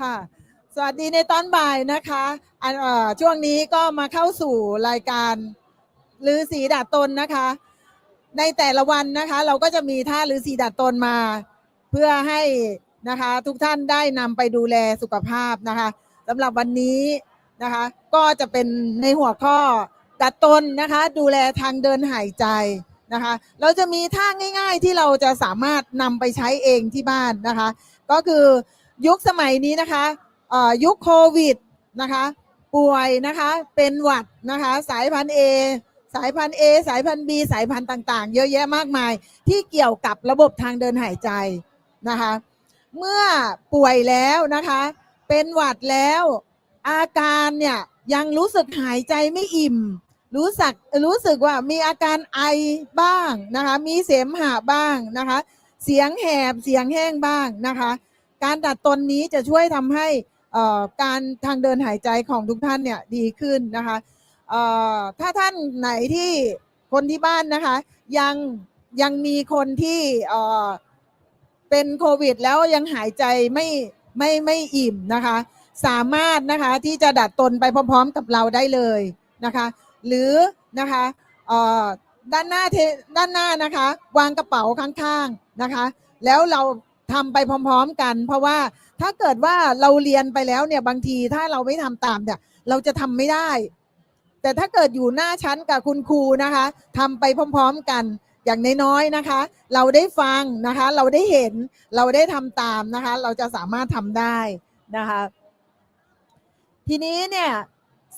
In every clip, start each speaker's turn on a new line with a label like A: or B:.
A: ค่ะ สวัสดีในตอนบ่ายนะคะอันอช่วงนี้ก็มาเข้าสู่รายการลือสีดาดตนนะคะ ในแต่ละวันนะคะ เราก็จะมีท่าลือสีดาดตนมา เพื่อให้นะคะทุกท่านได้นำไปดูแลสุขภาพนะคะสำหรับวันนี้นะคะ ก็จะเป็นในหัวข้อดัดตนนะคะ ดูแลทางเดินหายใจนะคะ เราจะมีท่าง่าย ๆ ที่เราจะสามารถนำไปใช้เองที่บ้านนะคะ ก็คือ ยุคสมัยนี้นะคะยุคโควิดนะคะ ป่วยนะคะเป็นหวัดนะคะ สายพันธุ์ A สายพันธุ์ A สายพันธุ์ B สายพันธุ์ต่าง ๆ เยอะแยะมากมาย ที่เกี่ยวกับระบบทางเดินหายใจนะคะ เมื่อป่วยแล้วนะคะ เป็นหวัดแล้ว อาการเนี่ยยังรู้สึกหายใจไม่อิ่ม รู้สึกรู้สึกว่ามีอาการไอบ้างนะคะ มีเสมหะบ้างนะคะ เสียงแหบเสียงแห้งบ้างนะคะ การดัดตนนี้จะช่วยทำให้การทางเดินหายใจของทุกท่านเนี่ยดีขึ้นนะคะถ้าท่านไหนที่คนที่บ้านนะคะยังยังมีคนที่เป็นโควิด แล้วยังหายใจไม่ไม่ไม่อิ่มนะคะ สามารถนะคะที่จะดัดตนไปพร้อม ๆ กับเราได้เลยนะคะ หรือนะคะด้านหน้าด้านหน้านะคะ วางกระเป๋าข้างๆนะคะ แล้วเรา ทำไปพร้อม ๆ กัน เพราะว่าถ้าเกิดว่าเราเรียนไปแล้วเนี่ยบางทีถ้าเราไม่ทำตามเนี่ยเราจะทำไม่ได้ แต่ถ้าเกิดอยู่หน้าชั้นกับคุณครูนะคะทำไปพร้อม ๆ กันอย่างน้อยๆนะคะ เราได้ฟังนะคะ เราได้เห็นเราได้ทำตามนะคะ เราจะสามารถทำได้นะคะ ทีนี้เนี่ย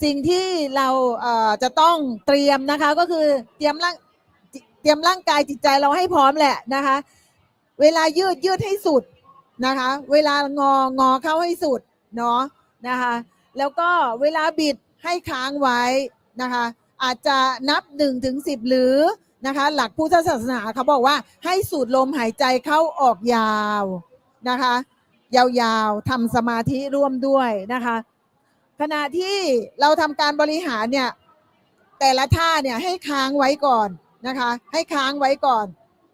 A: สิ่งที่เราเอ่อจะต้องเตรียมนะคะก็คือเตรียมร่างเตรียมร่างกายจิตใจเราให้พร้อมแหละนะคะ เวลายืดยืดให้สุดนะคะ เวลางองอเข้าให้สุดเนาะนะคะ แล้วก็เวลาบิดให้ค้างไว้นะคะ อาจจะนับ1นถึงสิหรือนะคะ หลักพุทธศาสนาเขาบอกว่าให้สูดลมหายใจเข้าออกยาวนะคะ ยาวๆทำสมาธิร่วมด้วยนะคะ ขณะที่เราทำการบริหารเนี่ยแต่ละท่าเนี่ยให้ค้างไว้ก่อนนะคะ ให้ค้างไว้ก่อน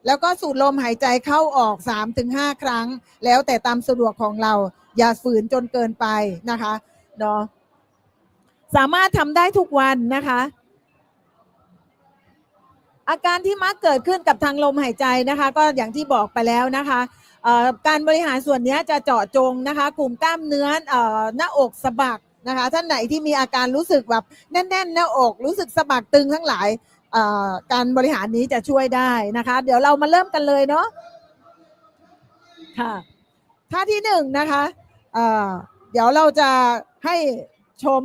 A: แล้วก็สูดลมหายใจเข้าออก 3-5 ครั้ง แล้วแต่ตามสะดวกของเรา อย่าฝืนจนเกินไปนะคะเนาะสามารถทำได้ทุกวันนะคะ อาการที่มักเกิดขึ้นกับทางลมหายใจนะคะ ก็อย่างที่บอกไปแล้วนะคะการบริหารส่วนนี้จะเจาะจงนะคะ กลุ่มกล้ามเนื้อหน้าอกสะบักนะคะ ท่านไหนที่มีอาการรู้สึกแบบแน่นๆหน้าอกรู้สึกสะบักตึงทั้งหลาย การบริหารนี้จะช่วยได้นะคะ เดี๋ยวเรามาเริ่มกันเลยเนาะค่ะท่าที่หนึ่งนะคะเเดี๋ยวเราจะให้ชม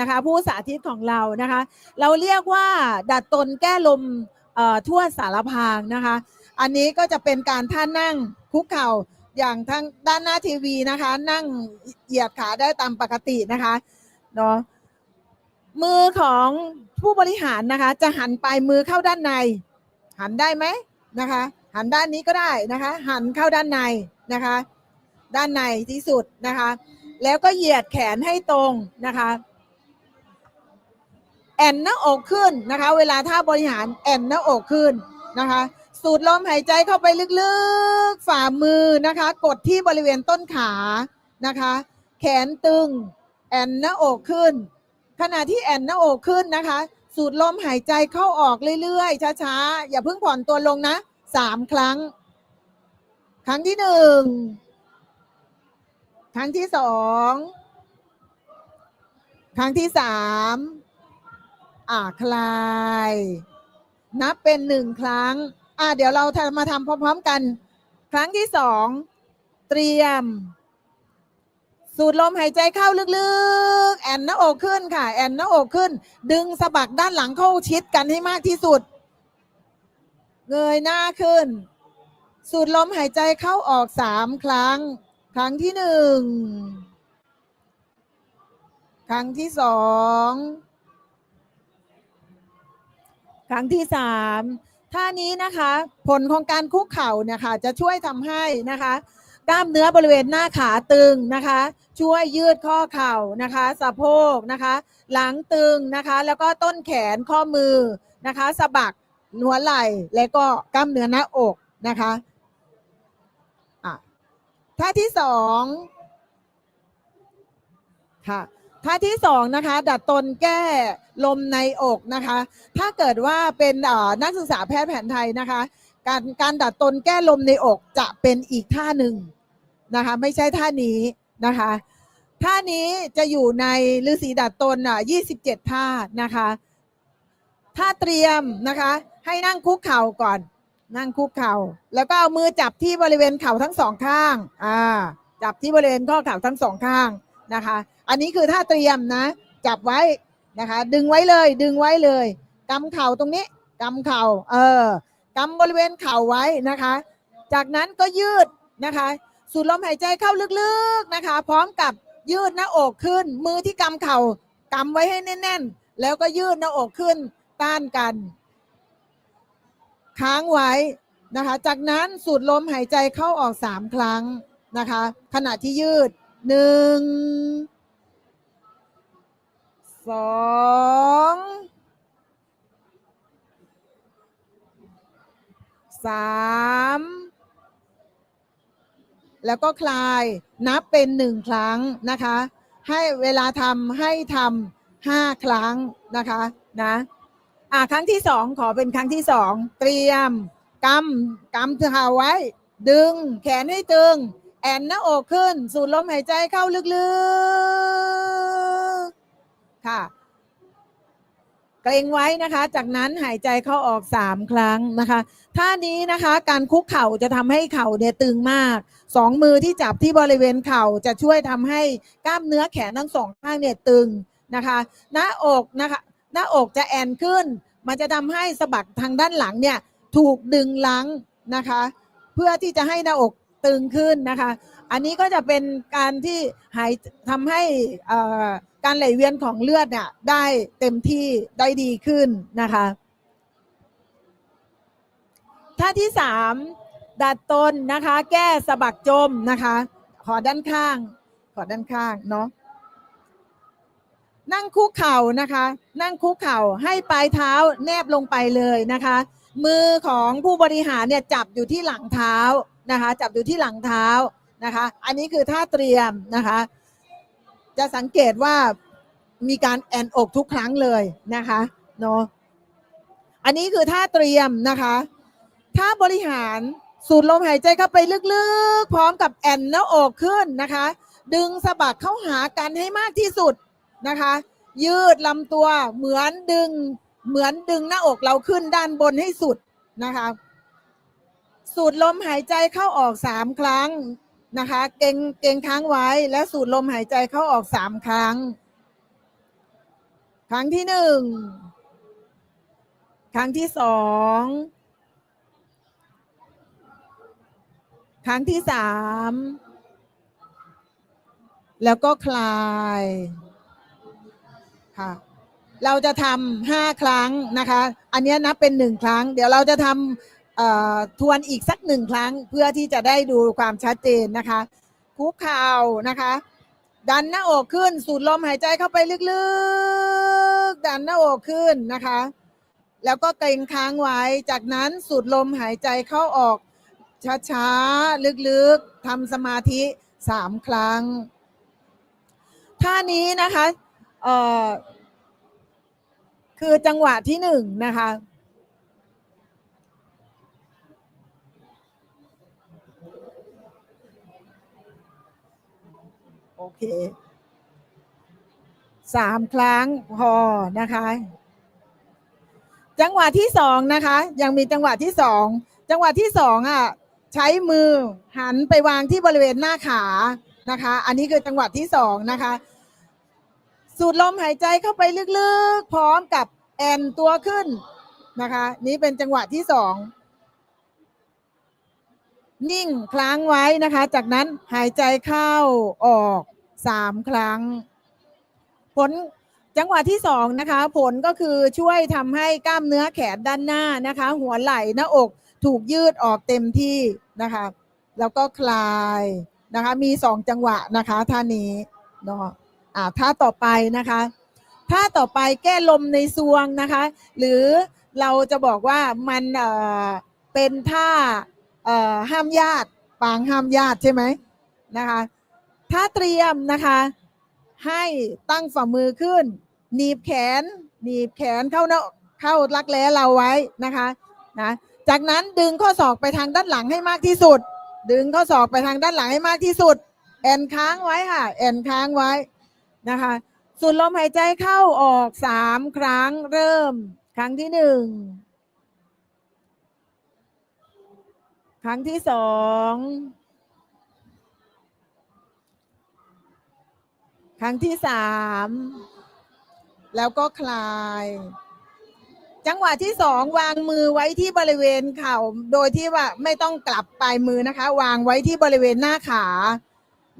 A: นะคะผู้สาธิตของเรานะคะ เราเรียกว่าดัดตนแก้ลมทั่วสารพางนะคะ อันนี้ก็จะเป็นการท่านั่งคุกเข่าอย่างทางด้านหน้าทีวีนะคะ นั่งเหยียดขาได้ตามปกตินะคะเนาะ มือของผู้บริหารนะคะ จะหันปลายมือเข้าด้านใน หันได้ไหมนะคะ หันด้านนี้ก็ได้นะคะ หันเข้าด้านในนะคะ ด้านในที่สุดนะคะ แล้วก็เหยียดแขนให้ตรงนะคะแอนหน้าอกขึ้นนะคะ เวลาท่าบริหารแอนหน้าอกขึ้นนะคะ สูดลมหายใจเข้าไปลึกๆฝ่ามือนะคะ กดที่บริเวณต้นขานะคะ แขนตึง แอนหน้าอกขึ้น ขณะที่แอนหน้าอกขึ้นนะคะ สูดลมหายใจเข้าออกเรื่อยๆ ช้าๆ อย่าเพิ่งผ่อนตัวลงนะสามครั้ง ครั้งที่หนึ่งครั้งที่สองครั้งที่สามอ่าคลาย นับเป็นหนึ่งครั้ง อ่าเดี๋ยวเราทมาทำพร้อม ๆ กัน ครั้งที่สองเตรียม สูดลมหายใจเข้าลึกๆ แอนหน้าอกขึ้นค่ะ แอนหน้าอกขึ้น ดึงสะบักด้านหลังเข้าชิดกันให้มากที่สุด เงยหน้าขึ้น สูดลมหายใจเข้าออกสามครั้ง ครั้งที่หนึ่ง ครั้งที่สอง ครั้งที่สามท่านี้นะคะ ผลของการคุกเข่าเนี่ยค่ะจะช่วยทำให้นะคะ กล้ามเนื้อบริเวณหน้าขาตึงนะคะ ช่วยยืดข้อเข่านะคะ สะโพกนะคะ หลังตึงนะคะ แล้วก็ต้นแขนข้อมือนะคะสะบักหัวไหล่และก็กล้ามเนื้อหน้าอกนะคะะท่าที่สองค่ะท่าที่สองนะคะ ดัดตนแก้ลมในอกนะคะ ถ้าเกิดว่าเป็นนักศึกษาแพทย์แผนไทยนะคะ การการดัดตนแก้ลมในอกจะเป็นอีกท่าหนึ่ง นะคะ ไม่ใช่ท่านี้นะคะ ท่านี้จะอยู่ในฤาษีดัดตนอะ27 ท่านะคะท่าเตรียมนะคะ ให้นั่งคุกเข่าก่อน นั่งคุกเข่า แล้วก็เอามือจับที่บริเวณเข่าทั้งสองข้างอ่าจับที่บริเวณข้อเข่าทั้งสองข้างนะคะ อันนี้คือท่าเตรียมนะ จับไว้นะคะ ดึงไว้เลยดึงไว้เลยกำเข่าตรงนี้กำเข่าเออกำบริเวณเข่าไว้นะคะ จากนั้นก็ยืดนะคะ สูดลมหายใจเข้าลึกๆนะคะ พร้อมกับยืดหน้าอกขึ้น มือที่กำเข่ากำไว้ให้แน่น ๆ แล้วก็ยืดหน้าอกขึ้นต้านกัน ค้างไว้นะคะ จากนั้นสูดลมหายใจเข้าออกสามครั้งนะคะ ขณะที่ยืดหนึ่งสองสาม แล้วก็คลายนับเป็นหนึ่งครั้งนะคะ ให้เวลาทำให้ทำห้าครั้งนะคะนะอะครั้งที่สองขอเป็นครั้งที่สองเตรียมกำกำเท้าไว้ ดึงแขนให้ตึง แอนหน้าอกขึ้น สูดลมหายใจเข้าลึกๆ ค่ะ เกรงไว้นะคะ จากนั้นหายใจเข้าออกสามครั้งนะคะท่านี้นะคะการคุกเข่าจะทำให้เข่าเนี่ยตึงมากสองมือที่จับที่บริเวณเข่าจะช่วยทำให้กล้ามเนื้อแขนทั้งสองข้างเนี่ยตึงนะคะหน้าอกนะคะหน้าอกจะแอนขึ้น มันจะทำให้สะบักทางด้านหลังเนี่ยถูกดึงลังนะคะ เพื่อที่จะให้หน้าอก ตึงขึ้นนะคะ อันนี้ก็จะเป็นการที่หายทำให้การไหลเวียนของเลือดเนี่ยได้เต็มที่ได้ดีขึ้นนะคะท่าที่สามดัดตนนะคะ แก้สะบักจมนะคะ ขอด้านข้าง ขอด้านข้างเนาะนั่งคุกเข่านะคะ นั่งคุกเข่าให้ปลายเท้าแนบลงไปเลยนะคะ มือของผู้บริหารเนี่ยจับอยู่ที่หลังเท้า นะคะจับอยู่ที่หลังเท้านะคะ อันนี้คือท่าเตรียมนะคะ จะสังเกตว่ามีการแอนอกทุกครั้งเลยนะคะเนาะอันนี้คือท่าเตรียมนะคะถ้าบริหารสูดลมหายใจเข้าไปลึกๆ พร้อมกับแอนหน้าอกขึ้นนะคะ ดึงสะบักเข้าหากันให้มากที่สุดนะคะ ยืดลำตัวเหมือนดึงเหมือนดึงหน้าอกเราขึ้นด้านบนให้สุดนะคะ สูดลมหายใจเข้าออกสามครั้งนะคะ เก่งเก่งค้างไว้แล้วสูดลมหายใจเข้าออกสามครั้ง ครั้งที่หนึ่งครั้งที่สองครั้งที่สามแล้วก็คลายค่ะเราจะทำห้าครั้งนะคะ อันนี้นับเป็นหนึ่งครั้ง เดี๋ยวเราจะทำ ทวนอีกสักหนึ่งครั้งเพื่อที่จะได้ดูความชัดเจนนะคะคุกเข่านะคะ ดันหน้าอกขึ้น สูดลมหายใจเข้าไปลึกๆ ดันหน้าอกขึ้นนะคะ แล้วก็เกรงค้างไว้ จากนั้นสูดลมหายใจเข้าออก ช้าๆ ลึกๆทำสมาธิสามครั้ง ท่านี้นะคะคือจังหวะที่หนึ่งนะคะ โอเคสามครั้งพอนะคะ จังหวะที่สองนะคะ ยังมีจังหวะที่สองจังหวะที่สองอะใช้มือหันไปวางที่บริเวณหน้าขานะคะ อันนี้คือจังหวะที่สองนะคะ สูดลมหายใจเข้าไปลึกๆ พร้อมกับแอนตัวขึ้นนะคะ นี่เป็นจังหวะที่สอง นิ่งครั้างไว้นะคะ จากนั้นหายใจเข้าออกสามครั้ง ผลจังหวะที่สองนะคะ ผลก็คือช่วยทำให้กล้ามเนื้อแขนด้านหน้านะคะ หัวไหล่หน้าอกถูกยืดออกเต็มที่นะคะ แล้วก็คลายนะคะ มีสองจังหวะนะคะท่านี้เนาะอ่าท่าต่อไปนะคะท่าต่อไปแก้ลมในซวงนะคะ หรือเราจะบอกว่ามันเอ่อเป็นท่า ห้ามญาติปางห้ามญาติใช่ไหมนะคะท่าเตรียมนะคะให้ตั้งฝ่ามือขึ้น หนีบแขน หนีบแขนเข้าเนาเข้ารักแร้เราไว้นะคะนะจากนั้นดึงข้อศอกไปทางด้านหลังให้มากที่สุด ดึงข้อศอกไปทางด้านหลังให้มากที่สุด แอนค้างไว้ค่ะ แอนค้างไว้นะคะสูดลมหายใจเข้าออกสามครั้งเริ่ม ครั้งที่หนึ่ง ครั้งที่สองครั้งที่สามแล้วก็คลาย จังหวะที่สองวางมือไว้ที่บริเวณเข่า โดยที่ว่าไม่ต้องกลับปลายมือนะคะ วางไว้ที่บริเวณหน้าขา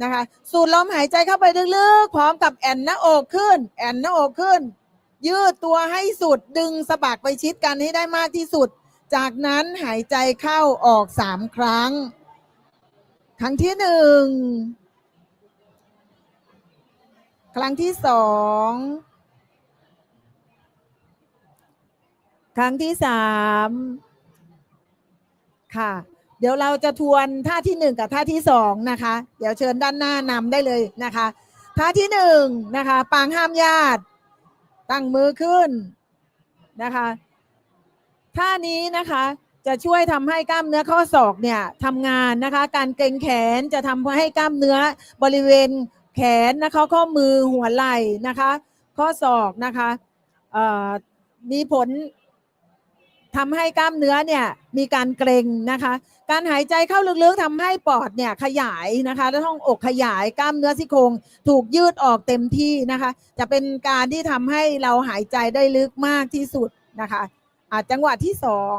A: นะคะ สูดลมหายใจเข้าไปลึกๆ พร้อมกับแอนหน้าอกขึ้น แอนหน้าอกขึ้น ยืดตัวให้สุดดึงสะบักไปชิดกันให้ได้มากที่สุด จากนั้นหายใจเข้าออกสามครั้ง ครั้งที่หนึ่ง ครั้งที่สอง ครั้งที่สามค่ะ เดี๋ยวเราจะทวนท่าที่หนึ่งกับท่าที่สองนะคะ เดี๋ยวเชิญด้านหน้านำได้เลยนะคะ ท่าที่หนึ่งนะคะ ปางห้ามญาติ ตั้งมือขึ้นนะคะ ท่านี้นะคะจะช่วยทำให้กล้ามเนื้อข้อศอกเนี่ยทำงานนะคะ การเกร็งแขนจะทำให้กล้ามเนื้อบริเวณแขนนะคะข้อมือหัวไหล่นะคะ ข้อศอกนะคะมีผลทำให้กล้ามเนื้อเนี่ยมีการเกร็งนะคะ การหายใจเข้าลึกๆทำให้ปอดเนี่ยขยายนะคะแล้วท้องอกขยายกล้ามเนื้อซี่โครงถูกยืดออกเต็มที่นะคะ จะเป็นการที่ทำให้เราหายใจได้ลึกมากที่สุดนะคะ จังหวะที่สอง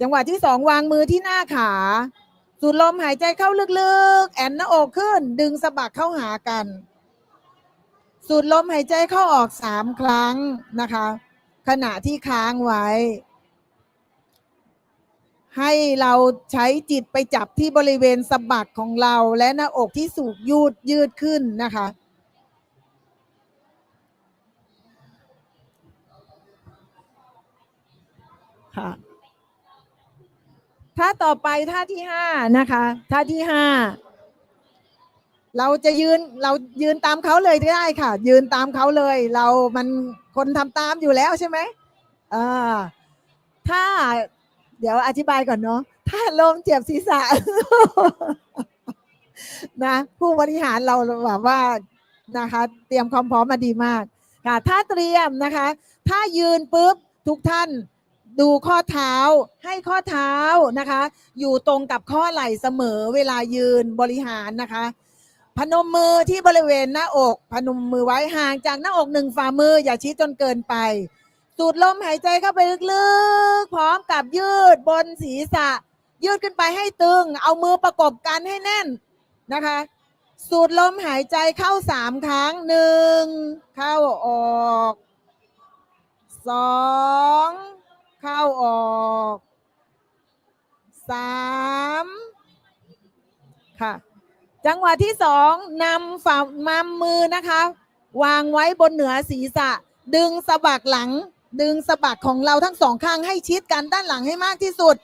A: จังหวะที่สองวางมือที่หน้าขาสูดลมหายใจเข้าลึกๆ แอนหน้าอกขึ้น ดึงสะบักเข้าหากัน สูดลมหายใจเข้าออกสามครั้งนะคะ ขณะที่ค้างไว้ ให้เราใช้จิตไปจับที่บริเวณสะบักของเราและหน้าอกที่สูกยืดยืดขึ้นนะคะ ค่ะ ท่าต่อไปท่าที่ห้านะคะ ท่าที่ห้าเราจะยืนเรายืนตามเขาเลยได้ค่ะ ยืนตามเขาเลย เรามันคนทำตามอยู่แล้วใช่ไหมอ่าถ้า เดี๋ยวอธิบายก่อนเนาะถ้าลมเจ็บศีรษะนะผู้บริหารเราแบบว่านะคะ เตรียมความพร้อมมาดีมากค่ะถ้าเตรียมนะคะ ถ้ายืนปุ๊บทุกท่าน ดูข้อเท้าให้ข้อเท้านะคะ อยู่ตรงกับข้อไหล่เสมอเวลายืนบริหารนะคะ พนมมือที่บริเวณหน้าอก พนมมือไว้ห่างจากหน้าอกหนึ่งฝ่ามืออย่าชี้จนเกินไป สูดลมหายใจเข้าไปลึกๆ พร้อมกับยืดบนศีรษะ ยืดขึ้นไปให้ตึง เอามือประกบกันให้แน่นนะคะ สูดลมหายใจเข้าสามครั้งหนึ่งเข้าออกสอง เข้าออกสามค่ะ จังหวะที่สองนำฝ่ามามมือนะคะ วางไว้บนเหนือศีรษะ ดึงสะบักหลัง ดึงสะบักของเราทั้งสองข้างให้ชิดกันด้านหลังให้มากที่สุด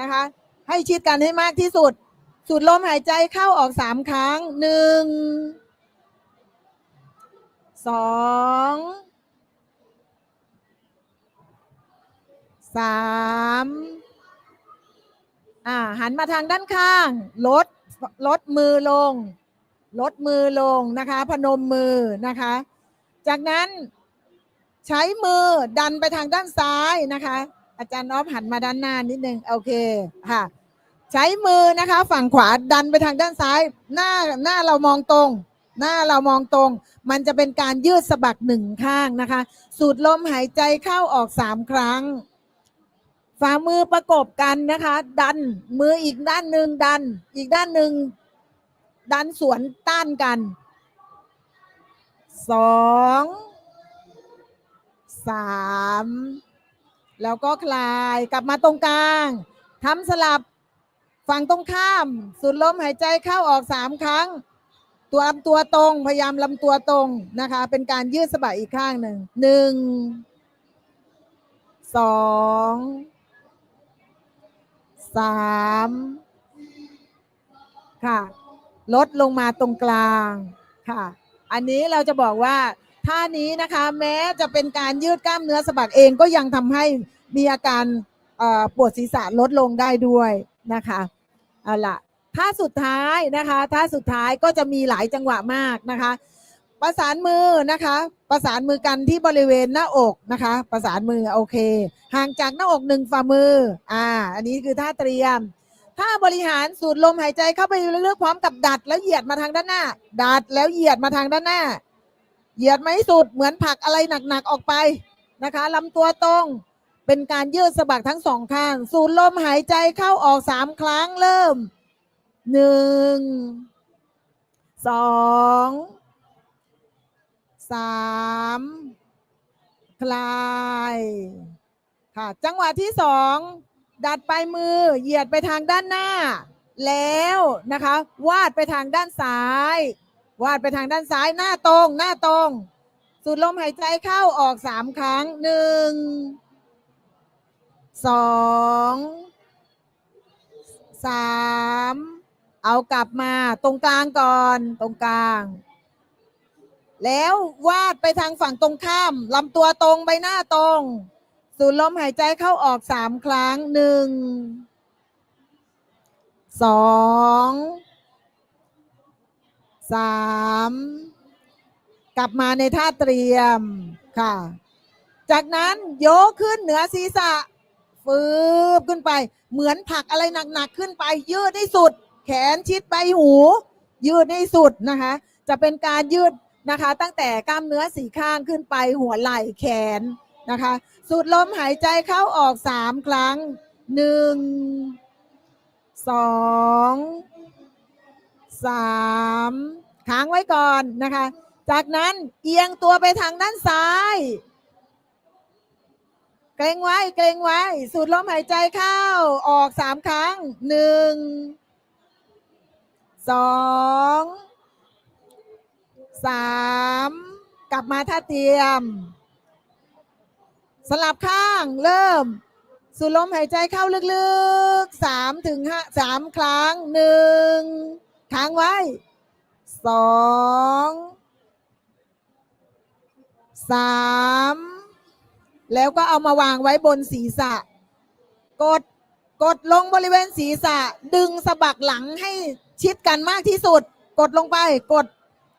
A: นะคะ ให้ชิดกันให้มากที่สุด สูดลมหายใจเข้าออกสามครั้งหนึ่งสอง สามอ่าหันมาทางด้านข้าง ลด ลดมือลง ลดมือลงนะคะ พนมมือนะคะ จากนั้นใช้มือดันไปทางด้านซ้ายนะคะ อาจารย์ออฟหันมาด้านหน้านิดนึงโอเคค่ะ ใช้มือนะคะ ฝั่งขวาดันไปทางด้านซ้าย หน้าหน้าเรามองตรง หน้าเรามองตรง มันจะเป็นการยืดสะบักหนึ่งข้างนะคะ สูดลมหายใจเข้าออกสามครั้ง ฝ่ามือประกบกันนะคะ ดันมืออีกด้านหนึ่งดัน อีกด้านหนึ่งดันสวนต้านกันสองสามแล้วก็คลายกลับมาตรงกลางทำสลับฝั่งตรงข้าม สูดลมหายใจเข้าออกสามครั้ง ตัวลำตัวตรง พยายามลำตัวตรงนะคะ เป็นการยืดสะบักอีกข้างหนึ่งหนึ่งสอง สามค่ะ ลดลงมาตรงกลางค่ะ อันนี้เราจะบอกว่าท่านี้นะคะแม้จะเป็นการยืดกล้ามเนื้อสะบักเองก็ยังทำให้มีอาการปวดศีรษะลดลงได้ด้วยนะคะเอาละท่าสุดท้ายนะคะท่าสุดท้ายก็จะมีหลายจังหวะมากนะคะ ประสานมือนะคะ ประสานมือกันที่บริเวณหน้าอกนะคะ ประสานมือโอเค ห่างจากหน้าอกหนึ่งฝ่ามือ อ่า อันนี้คือท่าเตรียมถ้าบริหารสูดลมหายใจเข้าไปเรื่อยๆพร้อมกับดัด แล้วเหยียดมาทางด้านหน้า ดัดแล้วเหยียดมาทางด้านหน้า เหยียดไม่สุดเหมือนผักอะไรหนักๆออกไปนะคะลำตัวตรงเป็นการยืดสะบักทั้งสองข้าง สูดลมหายใจเข้าออกสามครั้งเริ่มหนึ่งสอง สามคลายค่ะ จังหวะที่สองดัดปลายมือเหยียดไปทางด้านหน้า แล้วนะคะ วาดไปทางด้านซ้าย วาดไปทางด้านซ้ายหน้าตรง หน้าตรง สูดลมหายใจเข้าออกสามครั้งหนึ่งสองสามเอากลับมาตรงกลางก่อนตรงกลาง แล้ววาดไปทางฝั่งตรงข้ามลำตัวตรงใบหน้าตรง สูดลมหายใจเข้าออกสามครั้งหนึ่งสองสามกลับมาในท่าเตรียมค่ะ จากนั้นโยกขึ้นเหนือศีรษะฟืบขึ้นไป เหมือนผลักอะไรหนักๆขึ้นไป ยืดให้สุด แขนชิดใบหู ยืดให้สุดนะคะ จะเป็นการยืด นะคะ ตั้งแต่กล้ามเนื้อสี่ข้างขึ้นไปหัวไหล่แขนนะคะ สูดลมหายใจเข้าออกสามครั้งหนึ่งสองสามค้างไว้ก่อนนะคะ จากนั้นเอียงตัวไปทางด้านซ้าย เกรงไว้เกรงไว้ สูดลมหายใจเข้าออกสามครั้งหนึ่งสอง สามกลับมาท่าเตรียม สลับข้างเริ่ม สูดลมหายใจเข้าลึกๆสามถึงห้าสามครั้งหนึ่งค้างไว้สองสามแล้วก็เอามาวางไว้บนศีรษะ กดกดลงบริเวณศีรษะ ดึงสะบักหลังให้ชิดกันมากที่สุด กดลงไปกด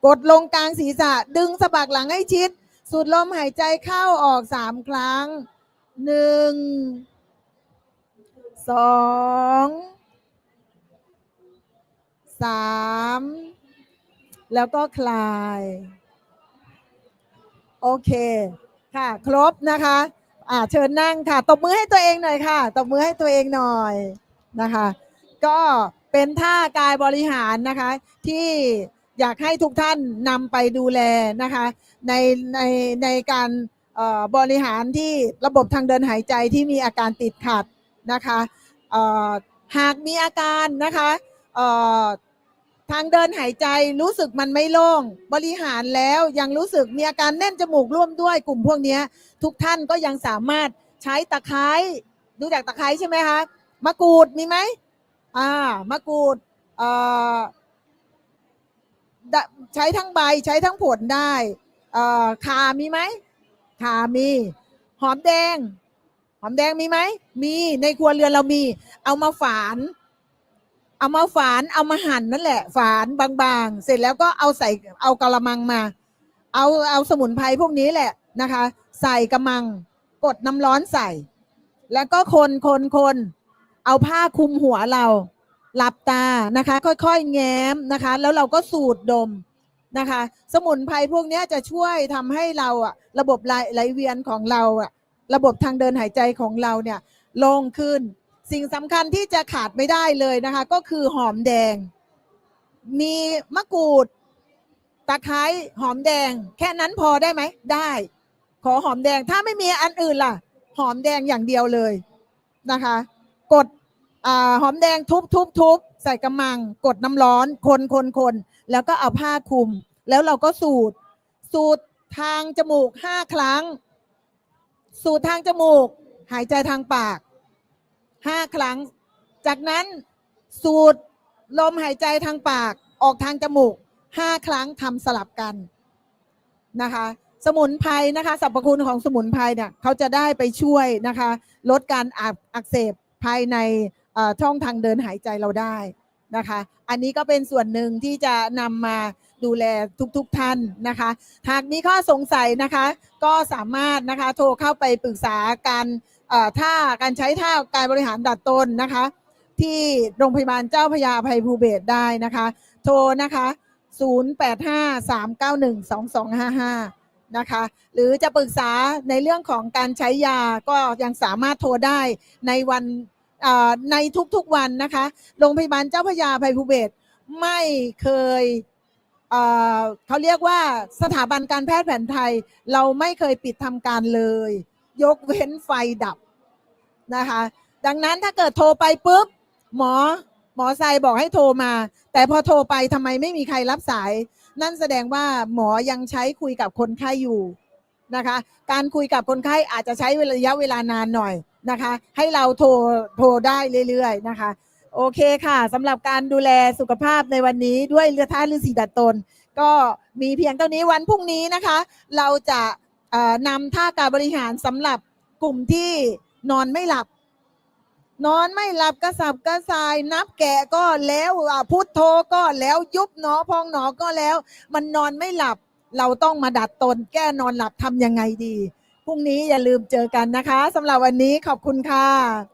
A: กดลงกลางศีรษะ ดึงสะบักหลังให้ชิด สูดลมหายใจเข้าออกสามครั้งหนึ่งสองสามแล้วก็คลาย โอเค ค่ะ ครบนะคะอ่าเชิญนั่งค่ะ ตบมือให้ตัวเองหน่อยค่ะ ตบมือให้ตัวเองหน่อยนะคะ ก็เป็นท่ากายบริหารนะคะที่ อยากให้ทุกท่านนำไปดูแลนะคะในในในการบริหารที่ระบบทางเดินหายใจที่มีอาการติดขัดนะคะหากมีอาการนะคะทางเดินหายใจรู้สึกมันไม่โล่งบริหารแล้วยังรู้สึกมีอาการแน่นจมูกร่วมด้วยกลุ่มพวกนี้ทุกท่านก็ยังสามารถใช้ตะไคร้ดูจากตะไคร้ใช่ไหมคะมะกรูดมีไหมอ่ามะกรูดเอ่อ ใช้ทั้งใบใช้ทั้งผลได้เอ่อขามีไหมขามี หอมแดง หอมแดงมีไหม มีในครัวเรือนเรามี เอามาฝาน เอามาฝานเอามาหั่นนั่นแหละ ฝานบางๆ เสร็จแล้วก็เอาใส่เอากระมังมา เอาเอาสมุนไพรพวกนี้แหละนะคะ ใส่กระมัง กดน้ำร้อนใส่ แล้วก็คนคนคนเอาผ้าคลุมหัวเรา หลับตานะคะ ค่อยๆ แง้มนะคะ แล้วเราก็สูดดมนะคะ สมุนไพรพวกนี้จะช่วยทำให้เราอะระบบไหลเวียนของเราอะระบบทางเดินหายใจของเราเนี่ยโล่งขึ้น สิ่งสำคัญที่จะขาดไม่ได้เลยนะคะ ก็คือหอมแดง มีมะกรูดตะไคร้หอมแดง แค่นั้นพอได้ไหมได้ ขอหอมแดงถ้าไม่มีอันอื่นล่ะ หอมแดงอย่างเดียวเลยนะคะ กด หอมแดงทุบทุบทุบใส่กระมัง กดน้ำร้อน คนคนคนแล้วก็เอาผ้าคลุม แล้วเราก็สูด สูดทางจมูกห้าครั้ง สูดทางจมูก หายใจทางปากห้าครั้ง จากนั้นสูดลมหายใจทางปาก ออกทางจมูกห้าครั้งทำสลับกันนะคะ สมุนไพรนะคะสรรพคุณของสมุนไพรเนี่ยเขาจะได้ไปช่วยนะคะ ลดการอักเสบภายใน ช่องทางเดินหายใจเราได้นะคะ อันนี้ก็เป็นส่วนหนึ่งที่จะนำมาดูแลทุกๆทท่านนะคะ หากมีข้อสงสัยนะคะ ก็สามารถนะคะโทรเข้าไปปรึกษาการท่าการใช้ท่าการบริหารดัดตนนะคะ ที่โรงพยาบาลเจ้าพยาภัยภูเบศได้นะคะ โทรนะคะ 0853912255 นะคะ หรือจะปรึกษาในเรื่องของการใช้ยาก็ยังสามารถโทรได้ในวัน ในทุกๆวันนะคะ โรงพยาบาลเจ้าพระยาภัยภูเบศไม่เคยเอ่อเขาเรียกว่าสถาบันการแพทย์แผนไทย เราไม่เคยปิดทำการเลย ยกเว้นไฟดับนะคะ ดังนั้นถ้าเกิดโทรไปปุ๊บ หมอหมอไซบอกให้โทรมา แต่พอโทรไปทำไมไม่มีใครรับสาย นั่นแสดงว่าหมอยังใช้คุยกับคนไข้อยู่นะคะ การคุยกับคนไข้อาจจะใช้ระยะเวลานานหน่อย นะคะ ให้เราโทรโทรได้เรื่อยๆนะคะ โอเคค่ะสำหรับการดูแลสุขภาพในวันนี้ด้วยเรือท่าฤาษีดัดตน ก็มีเพียงเท่านี้วันพรุ่งนี้นะคะ เราจะนำท่าการบริหารสำหรับกลุ่มที่นอนไม่หลับ นอนไม่หลับกระสับกระส่าย นับแกะก็แล้วพุทโธก็แล้วยุบหนอพองหนอก็แล้ว มันนอนไม่หลับ เราต้องมาดัดตน แก้นอนหลับทำยังไงดี พรุ่งนี้อย่าลืมเจอกันนะคะสำหรับวันนี้ขอบคุณค่ะ